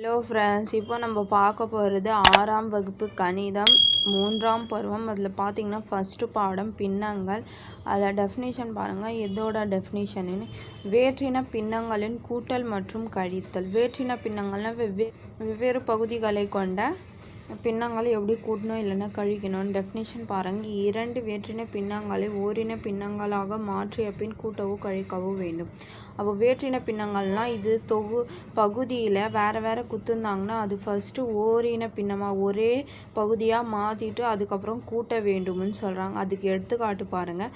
Hello friends இப்போ நம்ம பார்க்க போகிறது ஆறாம் வகுப்பு கணிதம் மூன்றாம் பருவம். அதில் பார்த்திங்கன்னா ஃபஸ்ட்டு பாடம் பின்னங்கள். அதில் டெஃபினேஷன் பாருங்கள் எதோட டெஃபினேஷன்னு வேற்றின பின்னங்களின் கூட்டல் மற்றும் கழித்தல். வேற்றின பின்னங்கள்னால் வெவ்வே வெவ்வேறு பகுதிகளை கொண்ட பின்னங்களை எப்படி கூட்டணும் இல்லைன்னா கழிக்கணும் டெஃபினேஷன் பாருங்கள் இரண்டு வேற்றின பின்னங்களை ஓரின பின்னங்களாக மாற்றிய பின் கூட்டவோ கழிக்கவோ வேண்டும். அப்போ வேற்றின பின்னங்கள்லாம் இது தொகு பகுதியில் வேறு வேறு குத்துந்தாங்கன்னா அது ஃபஸ்ட்டு ஓரின பின்னமாக ஒரே பகுதியாக மாற்றிட்டு அதுக்கப்புறம் கூட்ட வேண்டும்னு சொல்கிறாங்க அதுக்கு எடுத்துக்காட்டு பாருங்கள்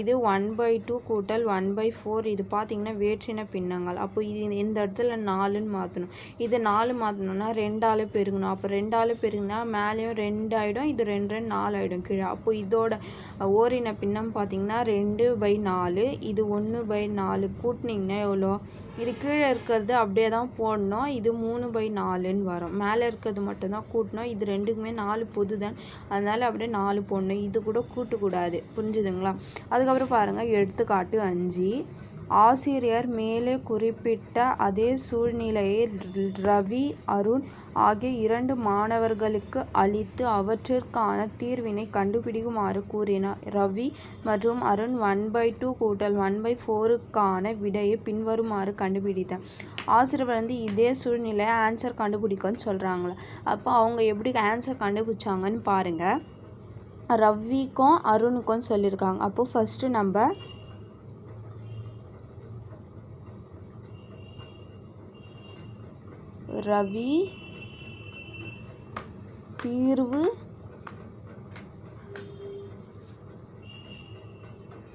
இது ஒன் பை டூ கூட்டல் ஒன் பை ஃபோர் இது பார்த்திங்கன்னா வேற்றின பின்னங்கள். அப்போ இது இந்த இடத்துல நாலுன்னு மாற்றணும் இது நாலு மாற்றணும்னா ரெண்டால் பெருகணும். அப்போ ரெண்டால் பெருகுனா மேலேயும் ரெண்டு ஆகிடும் இது ரெண்டு ரெண்டு நாலு ஆகிடும் கீழே. அப்போ இதோட ஓரின பின்னம் பார்த்திங்கன்னா ரெண்டு பை நாலு இது ஒன்று பை நாலு கூட்டினீங்கன்னா எவ்வளோ? இது கீழே இருக்கிறது அப்படியே தான் போடணும். இது மூணு பை நாலுன்னு வரும். மேலே இருக்கிறது மட்டும்தான் கூட்டணும். இது ரெண்டுக்குமே நாலு பொது தான் அதனால் அப்படியே நாலு போடணும். இது கூட கூட்டக்கூடாது. புரிஞ்சுதுங்களா? அதுக்கப்புறம் பாருங்கள் எடுத்துக்காட்டு அஞ்சு. ஆசிரியர் மேலே குறிப்பிட்ட அதே சூழ்நிலையை ரவி அருண் ஆகிய இரண்டு மாணவர்களுக்கு அளித்து அவற்றிற்கான தீர்வினை கண்டுபிடிக்குமாறு கூறினார். ரவி மற்றும் அருண் ஒன் பை டூ கூட்டல் ஒன் பை ஃபோருக்கான விடையை பின்வருமாறு கண்டுபிடித்தார். ஆசிரியர் வந்து இதே சூழ்நிலையை ஆன்சர் கண்டுபிடிக்கன்னு சொல்கிறாங்களே அப்போ அவங்க எப்படி ஆன்சர் கண்டுபிடிச்சாங்கன்னு பாருங்கள் ரவிக்கும் அருணுக்கும் சொல்லியிருக்காங்க. அப்போது ஃபஸ்ட்டு நம்ம ரவி தீர்வு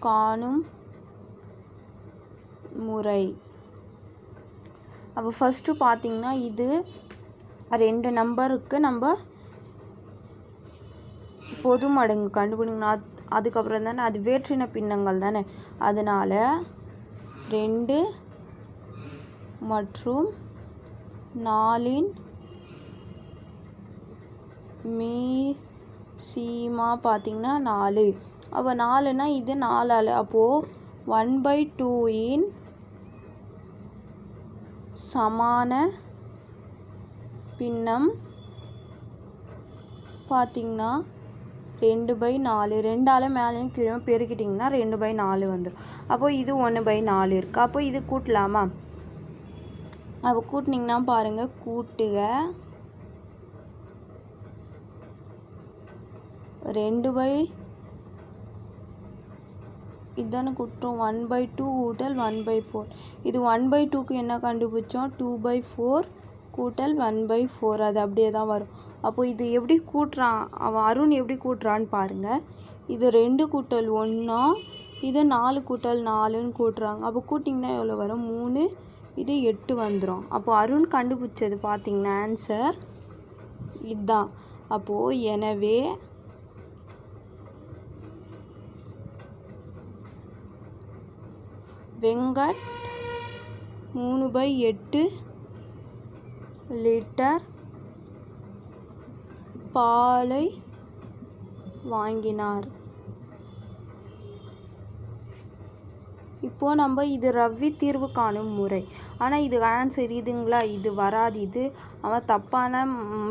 காணும் முறை. அப்போ ஃபஸ்ட்டு பார்த்தீங்கன்னா இது ரெண்டு நம்பருக்கு நம்ம பொது மடங்கு கண்டுபிடிங்கன்னா அதுக்கப்புறம் தானே அது வேற்றின பின்னங்கள் தானே. அதனால் ரெண்டு மற்றும் நாலின் மீ சீமா பார்த்திங்கன்னா நாலு. அப்போ நாலுனா இது நாலால் அப்போது ஒன் பை டூயின் சமான பின்னம் பார்த்திங்கன்னா ரெண்டு பை நாலு. ரெண்டால் மேலேயும் கீழே பெருக்கிட்டிங்கன்னா ரெண்டு பை நாலு வந்துடும் அப்போது இது ஒன்று பை நாலு இருக்குது அப்போ இது கூட்டலாமா? அப்போ கூட்டினீங்கன்னா பாருங்கள் கூட்டுக. ரெண்டு பை இதுதானே கூட்டுறோம். ஒன் பை டூ கூட்டல் ஒன் பை ஃபோர் இது ஒன் பை டூக்கு என்ன கண்டுபிடிச்சோம்? டூ பை ஃபோர் கூட்டல் ஒன் பை ஃபோர் அது அப்படியே தான் வரும். அப்போ இது எப்படி கூட்டுறான்? அவன் அருண் எப்படி கூட்டுறான்னு பாருங்கள் இது ரெண்டு கூட்டல் ஒன்றா இது நாலு கூட்டல் நாலுன்னு கூட்டுறாங்க. அப்போ கூட்டிங்கன்னா எவ்வளோ வரும்? மூணு இது எட்டு வந்துடும் அப்போ அருண் கண்டுபிடிச்சது பார்த்தீங்கன்னா ஆன்சர் இதுதான் அப்போது எனவே வெங்கட் மூணு பை எட்டு லிட்டர் பாலை வாங்கினார். இப்போது நம்ம இது ரவ்வி தீர்வு காணும் முறை. ஆனால் இது ஆன்சர் இதுங்களா இது வராது. இது அவன் தப்பான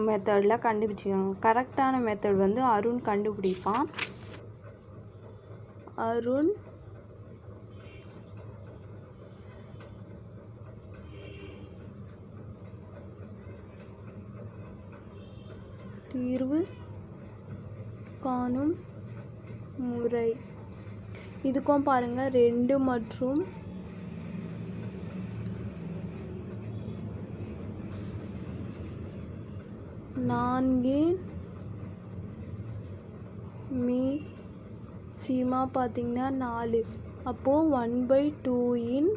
மெத்தடில் கண்டுபிடிச்சிக்கிறாங்க கரெக்டான மெத்தட் வந்து அருண் கண்டுபிடிப்பான். அருண். தீர்வு காணும் முறை. இதுக்கும் பாருங்கள் ரெண்டு மற்றும் நான்கு மீ சீமா பார்த்திங்கன்னா நாலு. அப்போது ஒன் பை டூயின்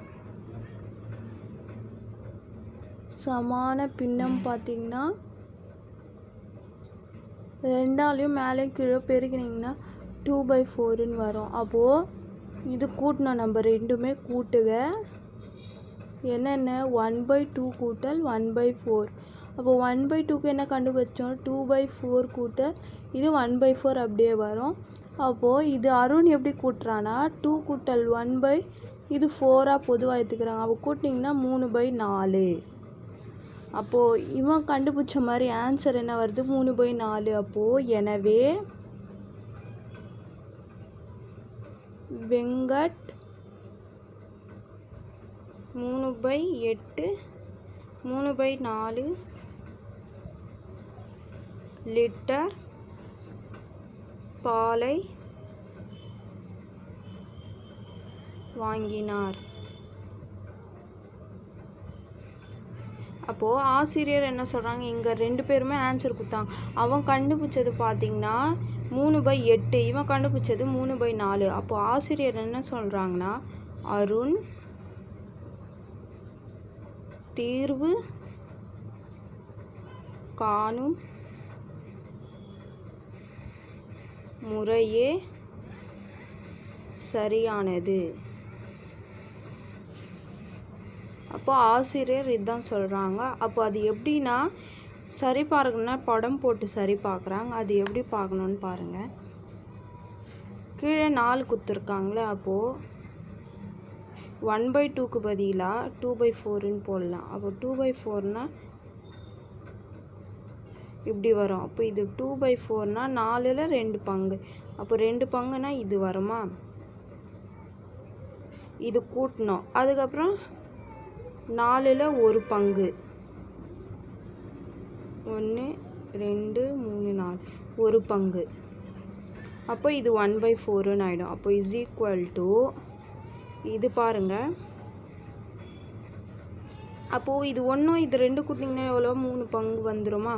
சமான பின்னம் பார்த்திங்கன்னா ரெண்டாலையும் மேலே கீழே பெருக்கினீங்கன்னா டூ பை ஃபோருன்னு வரும். அப்போது இது கூட்டணும் நம்ம ரெண்டுமே கூட்டுக. என்னென்ன? ஒன் பை டூ கூட்டல் ஒன் பை ஃபோர் அப்போ ஒன் பை டூக்கு என்ன கண்டுபிடிச்சோம்? டூ பை ஃபோர் கூட்டல் இது ஒன் பை ஃபோர் அப்படியே வரும். அப்போது இது அருண் எப்படி கூட்டுறான்னா டூ கூட்டல் ஒன் பை இது ஃபோராக பொதுவாக எடுத்துக்கிறாங்க. அப்போ கூட்டிங்கன்னா மூணு பை நாலு. அப்போது இவன் கண்டுபிடிச்ச மாதிரி ஆன்சர் என்ன வருது? மூணு பை நாலு. அப்போது எனவே வெங்கட் மூணு பை எட்டு மூணு பை நாலு லிட்டர் பாலை வாங்கினார். அப்போது ஆசிரியர் என்ன சொல்கிறாங்க இங்கே ரெண்டு பேருமே ஆன்சர் கொடுத்தாங்க. அவன் கண்டுபிடிச்சது பார்த்திங்கன்னா மூணு பை எட்டு. இவன் கண்டுபிடிச்சது மூணு பை நாலு. அப்போ ஆசிரியர் என்ன சொல்கிறாங்கன்னா அருண் தீர்வு காணும் முறையே சரியானது. அப்போ ஆசிரியர் இதுதான் சொல்கிறாங்க அப்போ அது எப்படின்னா சரி பார்க்கணுன்னா படம் போட்டு சரி பார்க்குறாங்க அது எப்படி பார்க்கணுன்னு பாருங்கள் கீழே நாலு குத்துருக்காங்களே அப்போது ஒன் பை டூக்கு பதிலாக டூ பை ஃபோருன்னு போடலாம். அப்போ டூ பை ஃபோர்னால் இப்படி வரும். அப்போ இது டூ பை ஃபோர்னால் நாலில் ரெண்டு பங்கு. அப்போ ரெண்டு பங்குனா இது வருமா? இது கூட்டணும். அதுக்கப்புறம் நாலில் ஒரு பங்கு. ஒன்று ரெண்டு மூணு நாலு. ஒரு பங்கு. அப்போ இது ஒன் பை ஃபோருன்னு ஆகிடும் அப்போ இஸ் ஈக்குவல் டு இது பாருங்கள் அப்போது இது ஒன்றும் இது ரெண்டு கூட்டிங்கன்னா எவ்வளோ மூணு பங்கு வந்துடுமா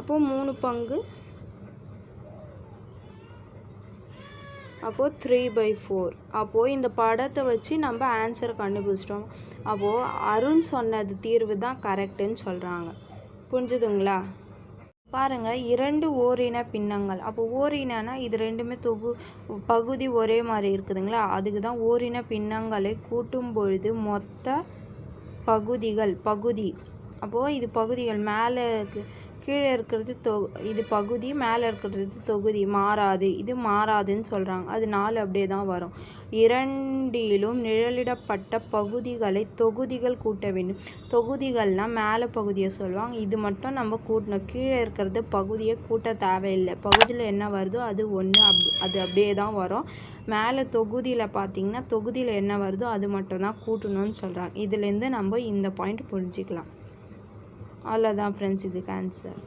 அப்போது மூணு பங்கு. அப்போது த்ரீ பை ஃபோர் அப்போது இந்த படத்தை வச்சு நம்ம ஆன்சர் கண்டுபிடிச்சிட்டோம். அப்போது அருண் சொன்னது தீர்வு தான் கரெக்டுன்னு சொல்கிறாங்க புரிஞ்சுதுங்களா? பாருங்கள் இரண்டு ஓரின பின்னங்கள். அப்போ ஓரினனா இது ரெண்டுமே தொகு பகுதி ஒரே மாதிரி இருக்குதுங்களா? அதுக்கு தான் ஓரின பின்னங்களை கூட்டும் பொழுது மொத்த பகுதிகள் பகுதி. அப்போது இது பகுதிகள் மேலே கீழே இருக்கிறது தொ இது பகுதி மேலே இருக்கிறது தொகுதி. மாறாது. இது மாறாதுன்னு சொல்கிறாங்க அது நாலு அப்படியே தான் வரும். இரண்டிலும் நிழலிடப்பட்ட பகுதிகளை தொகுதிகள் கூட்ட வேண்டும். தொகுதிகள்னால் மேலே பகுதியை சொல்லுவாங்க. இது மட்டும் நம்ம கூட்டணும். கீழே இருக்கிறது பகுதியை கூட்ட தேவையில்லை. பகுதியில் என்ன வருதோ அது ஒன்று அப் அது அப்படியே தான் வரும். மேலே தொகுதியில் பார்த்திங்கன்னா தொகுதியில் என்ன வருதோ அது மட்டும் தான் கூட்டணும்னு சொல்கிறாங்க இதுலேருந்து நம்ம இந்த பாயிண்ட் புரிஞ்சிக்கலாம். அவ்வளோதான் ஃப்ரெண்ட்ஸ் இதுக்கு ஆன்சர்